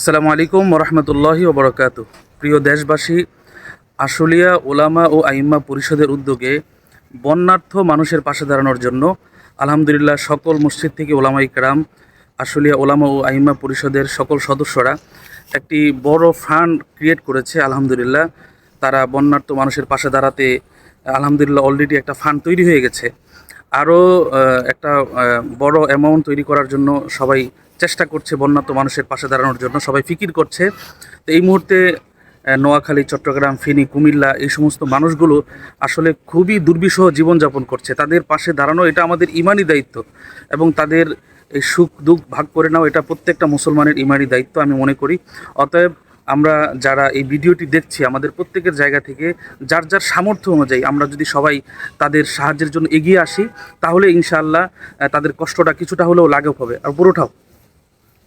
আসসালামু আলাইকুম রহমতুল্লাহি ওবরাকাত। প্রিয় দেশবাসী, আশুলিয়া ওলামা ও আইম্মা পরিষদের উদ্যোগে বন্যার্থ মানুষের পাশে দাঁড়ানোর জন্য আলহামদুলিল্লাহ সকল মসজিদ থেকে ওলামা ইকরাম আশুলিয়া ওলামা ও আইম্মা পরিষদের সকল সদস্যরা একটি বড় ফান্ড ক্রিয়েট করেছে, আলহামদুলিল্লাহ। তারা বন্যার্থ মানুষের পাশে দাঁড়াতে আলহামদুলিল্লাহ অলরেডি একটা ফান্ড তৈরি হয়ে গেছে। আরও একটা বড় অ্যামাউন্ট তৈরি করার জন্য সবাই চেষ্টা করছে বন্যাত্ম মানুষের পাশে দাঁড়ানোর জন্য। সবাই ফিকির করছে। তো এই মুহূর্তে নোয়াখালী, চট্টগ্রাম, ফেনী, কুমিল্লা এই সমস্ত মানুষগুলো আসলে খুবই দুর্বিষহ জীবনযাপন করছে। তাদের পাশে দাঁড়ানো এটা আমাদের ইমানি দায়িত্ব এবং তাদের এই সুখ দুঃখ ভাগ করে নাও, এটা প্রত্যেকটা মুসলমানের ইমানি দায়িত্ব আমি মনে করি। অতএব আমরা যারা এই ভিডিওটি দেখছি, আমাদের প্রত্যেকের জায়গা থেকে যার যার সামর্থ্য অনুযায়ী আমরা যদি সবাই তাদের সাহায্যের জন্য এগিয়ে আসি, তাহলে ইনশাআল্লাহ তাদের কষ্টটা কিছুটা হলেও লাঘব হবে। আর পুরোটাও।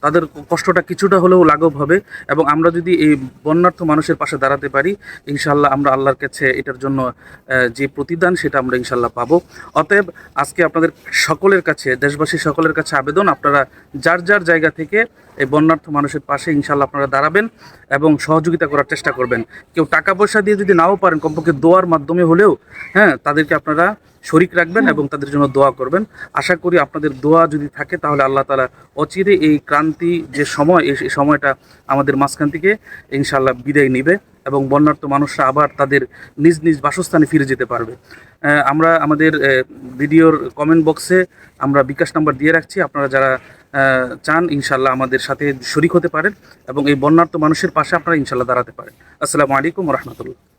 তাদের কষ্টটা কিছুটা হলেও লাঘব হবে এবং আমরা যদি এই বন্যার্থ মানুষের পাশে দাঁড়াতে পারি ইনশাল্লাহ আমরা আল্লাহর কাছে এটার জন্য যে প্রতিদান সেটা আমরা ইনশাল্লাহ পাবো। অতএব আজকে আপনাদের সকলের কাছে, দেশবাসী সকলের কাছে আবেদন, আপনারা যার যার জায়গা থেকে এই বন্যার্থ মানুষের পাশে ইনশাল্লাহ আপনারা দাঁড়াবেন এবং সহযোগিতা করার চেষ্টা করবেন। কেউ টাকা পয়সা দিয়ে যদি নাও পারেন, কমপক্ষে দোয়ার মাধ্যমে হলেও হ্যাঁ তাদেরকে আপনারা শরিক রাখবেন এবং তাদের জন্য দোয়া করবেন। আশা করি আপনাদের দোয়া যদি থাকে, তাহলে আল্লাহ তালা অচিরে এই ক্রান্তি যে সময়, এই সময়টা আমাদের মাঝখান থেকে ইনশাল্লাহ বিদায় নিবে এবং বন্যার্থ মানুষরা আবার তাদের নিজ নিজ বাসস্থানে ফিরে যেতে পারবে। আমরা আমাদের ভিডিওর কমেন্ট বক্সে আমরা বিকাশ নাম্বার দিয়ে রাখছি। আপনারা যারা চান ইনশাল্লাহ আমাদের সাথে শরিক হতে পারেন এবং এই বন্যার্থ মানুষের পাশে আপনারা ইনশাল্লাহ দাঁড়াতে পারেন। আসসালামু আলাইকুম রহমতুল্লাহ।